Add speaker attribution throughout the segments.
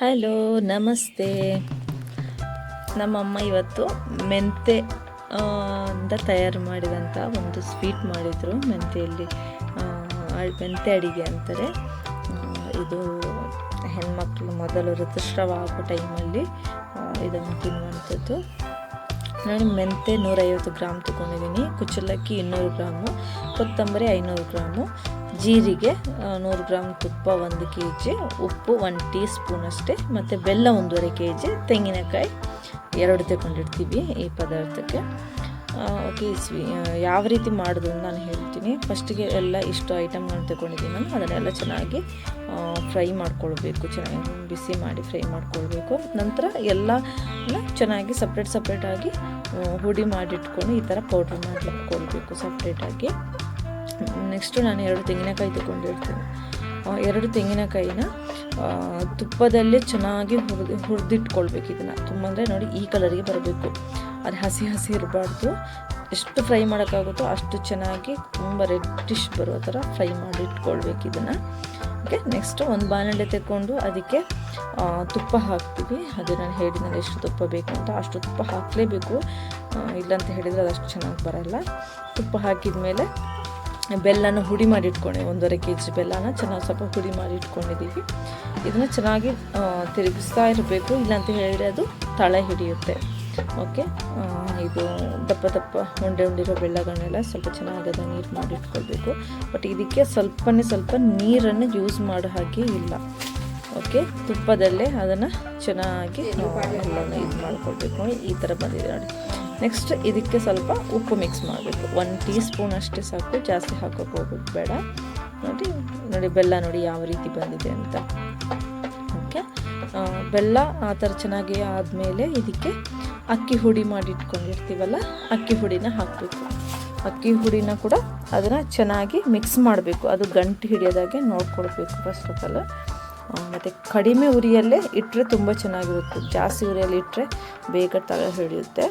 Speaker 1: Hello, ನಮಸ್ತೆ. ನಮ್ಮಮ್ಮ ಇವತ್ತು ಮೆಂತೆ ಅಂತ ತಯಾರು ಮಾಡಿದಂಥ ಒಂದು ಸ್ವೀಟ್ ಮಾಡಿದರು. ಮೆಂತೆಯಲ್ಲಿ ಮೆಂತೆ ಅಡಿಗೆ ಅಂತಾರೆ. ಇದು ಹೆಣ್ಮಕ್ಳು ಮೊದಲು ಋತುಸ್ರಾವ ಆಗೋ ಟೈಮಲ್ಲಿ ಇದನ್ನು ತಿನ್ನುವಂಥದ್ದು. ನಾನು ಮೆಂತೆ ನೂರೈವತ್ತು ಗ್ರಾಮ್ ತೊಗೊಂಡಿದ್ದೀನಿ. ಕುಚ್ಚಲಕ್ಕಿ ಇನ್ನೂರು ಗ್ರಾಮು, ಕೊತ್ತಂಬರಿ ಐನೂರು ಗ್ರಾಮು. ಜೀರಿಗೆ ನೂರು ಗ್ರಾಮ್ ತುಪ್ಪ ಒಂದು ಕೆ ಜಿ ಉಪ್ಪು ಒಂದು ಟೀ ಸ್ಪೂನ್ ಅಷ್ಟೇ, ಮತ್ತು ಬೆಲ್ಲ ಒಂದೂವರೆ ಕೆ ಜಿ ತೆಂಗಿನಕಾಯಿ ಎರಡು ತಗೊಂಡಿರ್ತೀವಿ ಈ ಪದಾರ್ಥಕ್ಕೆ. ಓಕೆ, ಸ್ವೀ ಯಾವ ರೀತಿ ಮಾಡೋದು ಅಂತ ನಾನು ಹೇಳ್ತೀನಿ. ಫಸ್ಟಿಗೆ ಎಲ್ಲ ಇಷ್ಟು ಐಟಮ್ಗಳನ್ನ ತಗೊಂಡಿದ್ದೀನಿ ನಾನು, ಅದನ್ನೆಲ್ಲ ಚೆನ್ನಾಗಿ ಫ್ರೈ ಮಾಡ್ಕೊಳ್ಬೇಕು, ಚೆನ್ನಾಗಿ ಬಿಸಿ ಮಾಡಿ ಫ್ರೈ ಮಾಡ್ಕೊಳ್ಬೇಕು. ನಂತರ ಎಲ್ಲ ಚೆನ್ನಾಗಿ ಸಪ್ರೇಟ್ ಸಪ್ರೇಟಾಗಿ ಹುಡಿ ಮಾಡಿಟ್ಕೊಂಡು ಈ ಥರ ಪೌಡ್ರ್ ಮಾಡಿಟ್ಕೊಳ್ಬೇಕು ಸಪ್ರೇಟಾಗಿ. ನೆಕ್ಸ್ಟು ನಾನು ಎರಡು ತೆಂಗಿನಕಾಯಿ ತಗೊಂಡಿರ್ತೀನಿ. ಎರಡು ತೆಂಗಿನಕಾಯಿನ ತುಪ್ಪದಲ್ಲೇ ಚೆನ್ನಾಗಿ ಹುರಿದು, ಹುರಿದಿಟ್ಕೊಳ್ಬೇಕು ಇದನ್ನು. ತುಂಬ ಅಂದರೆ ನೋಡಿ ಈ ಕಲರಿಗೆ ಬರಬೇಕು. ಅದು ಹಸಿ ಹಸಿ ಇರಬಾರ್ದು. ಎಷ್ಟು ಫ್ರೈ ಮಾಡೋಕ್ಕಾಗುತ್ತೋ ಅಷ್ಟು ಚೆನ್ನಾಗಿ ತುಂಬ ರೆಡ್ಡಿಶ್ ಬರೋ ಥರ ಫ್ರೈ ಮಾಡಿ ಇಟ್ಕೊಳ್ಬೇಕು ಇದನ್ನು. ಓಕೆ ನೆಕ್ಸ್ಟು ಒಂದು ಬಾಣಲೆ ತಗೊಂಡು ಅದಕ್ಕೆ ತುಪ್ಪ ಹಾಕ್ತೀವಿ. ಅದು ನಾನು ಹೇಳಿದ್ನಲ್ಲ ಎಷ್ಟು ತುಪ್ಪ ಬೇಕು ಅಂತ. ಅಷ್ಟು ತುಪ್ಪ ಹಾಕಲೇಬೇಕು. ಇಲ್ಲಂತ ಹೇಳಿದರೆ ಅದು ಅಷ್ಟು ಚೆನ್ನಾಗಿ ಬರಲ್ಲ. ತುಪ್ಪ ಹಾಕಿದ ಮೇಲೆ ಬೆಲ್ಲನ ಹುಡಿ ಮಾಡಿ ಇಟ್ಕೊಂಡೆ ಒಂದೂವರೆ ಕೆ ಜಿ ಬೆಲ್ಲನ ಚೆನ್ನಾಗಿ ಸ್ವಲ್ಪ ಹುಡಿ ಮಾಡಿ ಇಟ್ಕೊಂಡಿದ್ದೀವಿ ಇದನ್ನು ಚೆನ್ನಾಗಿ ತಿರುಗಿಸ್ತಾ ಇರಬೇಕು, ಇಲ್ಲಾಂತ ಹೇಳಿದರೆ ಅದು ತಳೆ ಹಿಡಿಯುತ್ತೆ. ಓಕೆ? ಇದು ದಪ್ಪ ದಪ್ಪ ಉಂಡೆ ಉಂಡಿರೋ ಬೆಲ್ಲಗಳನ್ನೆಲ್ಲ ಸ್ವಲ್ಪ ಚೆನ್ನಾಗಿ ಅದನ್ನು ನೀರು ಮಾಡಿ ಇಟ್ಕೊಳ್ಬೇಕು ಬಟ್ ಇದಕ್ಕೆ ಸ್ವಲ್ಪನೇ ಸ್ವಲ್ಪ ನೀರನ್ನು ಯೂಸ್ ಮಾಡೋ ಹಾಗೆ ಇಲ್ಲ. ಓಕೆ? ತುಪ್ಪದಲ್ಲೇ ಅದನ್ನು ಚೆನ್ನಾಗಿ ಇದು ಮಾಡ್ಕೊಳ್ಬೇಕು. ಈ ಥರ ಬಂದಿದೆ ನೋಡಿ. ನೆಕ್ಸ್ಟ್ ಇದಕ್ಕೆ ಸ್ವಲ್ಪ ಉಪ್ಪು ಮಿಕ್ಸ್ ಮಾಡಬೇಕು. ಒಂದು ಟೀ ಸ್ಪೂನ್ ಅಷ್ಟೇ ಸಾಕು. ಜಾಸ್ತಿ ಹಾಕೋಕೆ ಹೋಗೋದು ಬೇಡ. ನೋಡಿ ನೋಡಿ, ಬೆಲ್ಲ ನೋಡಿ ಯಾವ ರೀತಿ ಬಂದಿದೆ ಅಂತ. ಓಕೆ ಬೆಲ್ಲ ಆ ಥರ ಚೆನ್ನಾಗಿ ಆದಮೇಲೆ ಇದಕ್ಕೆ ಅಕ್ಕಿ ಹುಡಿ ಮಾಡಿ ಇಟ್ಕೊಂಡಿರ್ತೀವಲ್ಲ, ಅಕ್ಕಿ ಹುಡಿನ ಹಾಕಬೇಕು. ಅಕ್ಕಿ ಹುಡಿನ ಕೂಡ ಅದನ್ನು ಚೆನ್ನಾಗಿ ಮಿಕ್ಸ್ ಮಾಡಬೇಕು. ಅದು ಗಂಟು ಹಿಡಿಯೋದಾಗೆ ನೋಡ್ಕೊಳ್ಬೇಕು ಫಸ್ಟ್ ಆಫ್ ಆಲ್ ಮತ್ತು ಕಡಿಮೆ ಉರಿಯಲ್ಲೇ ಇಟ್ಟರೆ ತುಂಬ ಚೆನ್ನಾಗಿರುತ್ತೆ. ಜಾಸ್ತಿ ಉರಿಯಲ್ಲಿ ಇಟ್ಟರೆ ಬೇಗ ತಲೆ ಹಿಡಿಯುತ್ತೆ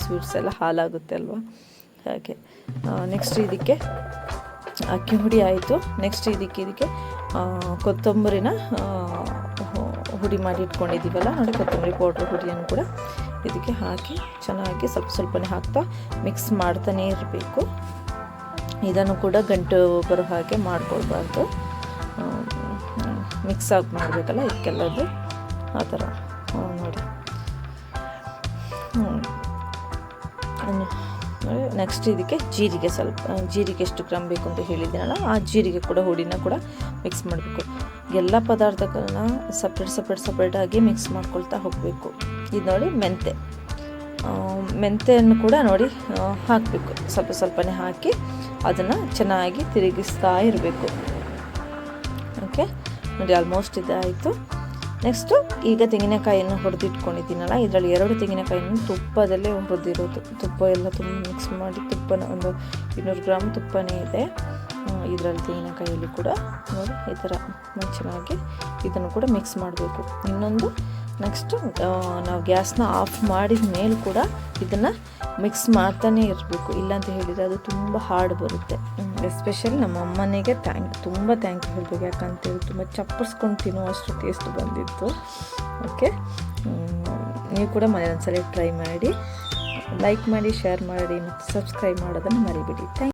Speaker 1: ಸ್ವೀಟ್ಸ್ ಎಲ್ಲ ಹಾಲಾಗುತ್ತೆ ಅಲ್ವಾ? ಹಾಗೆ. ನೆಕ್ಸ್ಟ್ ಇದಕ್ಕೆ ಅಕ್ಕಿ ಹುಡಿ ಆಯಿತು. ನೆಕ್ಸ್ಟ್ ಇದಕ್ಕೆ ಇದಕ್ಕೆ ಕೊತ್ತಂಬರಿನ ಹುಡಿ ಮಾಡಿ ಇಟ್ಕೊಂಡಿದ್ದೀವಲ್ಲ ನೋಡಿ ಕೊತ್ತಂಬರಿ ಪೌಡ್ರ್ ಹುಡಿಯನ್ನು ಕೂಡ ಇದಕ್ಕೆ ಹಾಕಿ ಚೆನ್ನಾಗಿ ಸ್ವಲ್ಪ ಸ್ವಲ್ಪನೇ ಹಾಕ್ತಾ ಮಿಕ್ಸ್ ಮಾಡ್ತಾನೇ ಇರಬೇಕು. ಇದನ್ನು ಕೂಡ ಗಂಟು ಬರೋ ಹಾಗೆ ಮಾಡ್ಕೊಳ್ಬಾರ್ದು. ಮಿಕ್ಸ್ ಆಗಿ ಮಾಡಬೇಕಲ್ಲ ಇದಕ್ಕೆಲ್ಲದು ಆ ಥರ. ಹ್ಞೂ ನೋಡಿ. ನೆಕ್ಸ್ಟ್ ಇದಕ್ಕೆ ಜೀರಿಗೆ ಸ್ವಲ್ಪ ಜೀರಿಗೆ ಎಷ್ಟು ಗ್ರಾಮ್ ಬೇಕು ಅಂತ ಹೇಳಿದ್ದೀನಲ್ಲ ಆ ಜೀರಿಗೆ ಕೂಡ, ಹುಡಿನ ಕೂಡ ಮಿಕ್ಸ್ ಮಾಡಬೇಕು. ಎಲ್ಲ ಪದಾರ್ಥಗಳನ್ನ ಸಪ್ರೇಟ್ ಸಪ್ರೇಟ್ ಸಪ್ರೇಟಾಗಿ ಮಿಕ್ಸ್ ಮಾಡ್ಕೊಳ್ತಾ ಹೋಗಬೇಕು. ಇದು ನೋಡಿ ಮೆಂತೆ ಮೆಂತೆಯನ್ನು ಕೂಡ ನೋಡಿ ಹಾಕಬೇಕು. ಸ್ವಲ್ಪ ಸ್ವಲ್ಪನೇ ಹಾಕಿ ಅದನ್ನು ಚೆನ್ನಾಗಿ ತಿರುಗಿಸ್ತಾ ಇರಬೇಕು. ನೋಡಿ ಆಲ್ಮೋಸ್ಟ್ ಇದಾಯಿತು. ನೆಕ್ಸ್ಟು ಈಗ ತೆಂಗಿನಕಾಯಿಯನ್ನು ಹೊಡೆದಿಟ್ಕೊಂಡಿದ್ದೀನಲ್ಲ, ಇದರಲ್ಲಿ ಎರಡು ತೆಂಗಿನಕಾಯಿಯನ್ನು ತುಪ್ಪದಲ್ಲೇ ಹುರಿದಿರೋದು. ತುಪ್ಪ ಎಲ್ಲ ತುಂಬ ಮಿಕ್ಸ್ ಮಾಡಿ, ತುಪ್ಪನ ಒಂದು ಇನ್ನೂರು ಗ್ರಾಮ್ ತುಪ್ಪನೇ ಇದೆ. ಇದರಲ್ಲಿ ತೆಂಗಿನಕಾಯಿಯಲ್ಲಿ ಕೂಡ ನೋಡಿ, ಈ ಥರ ಚೆನ್ನಾಗಿ ಇದನ್ನು ಕೂಡ ಮಿಕ್ಸ್ ಮಾಡಬೇಕು. ಇನ್ನೊಂದು ನೆಕ್ಸ್ಟು ನಾವು ಗ್ಯಾಸ್ನ ಆಫ್ ಮಾಡಿದ ಮೇಲೆ ಕೂಡ ಇದನ್ನು ಮಿಕ್ಸ್ ಮಾಡ್ತಾನೆ ಇರಬೇಕು. ಇಲ್ಲಾಂತ ಹೇಳಿದರೆ ಅದು ತುಂಬ ಹಾರ್ಡ್ ಬರುತ್ತೆ. ಎಸ್ಪೆಷಲಿ ನಮ್ಮ ಅಮ್ಮನಿಗೆ ಥ್ಯಾಂಕ್, ತುಂಬ ಥ್ಯಾಂಕ್ ಯು ಹೇಳಬೇಕು. ಯಾಕಂತೇಳಿ ತುಂಬ ಚಪ್ಪರ್ಸ್ಕೊಂಡು ತಿನ್ನುವಷ್ಟು ಟೇಸ್ಟ್ ಬಂದಿತ್ತು. ಓಕೆ? ನೀವು ಕೂಡ ಮನೆ ಟ್ರೈ ಮಾಡಿ. ಲೈಕ್ ಮಾಡಿ, ಶೇರ್ ಮಾಡಿ ಮತ್ತು ಸಬ್ಸ್ಕ್ರೈಬ್ ಮಾಡೋದನ್ನು ಮರಿಬಿಡಿ. ಥ್ಯಾಂಕ್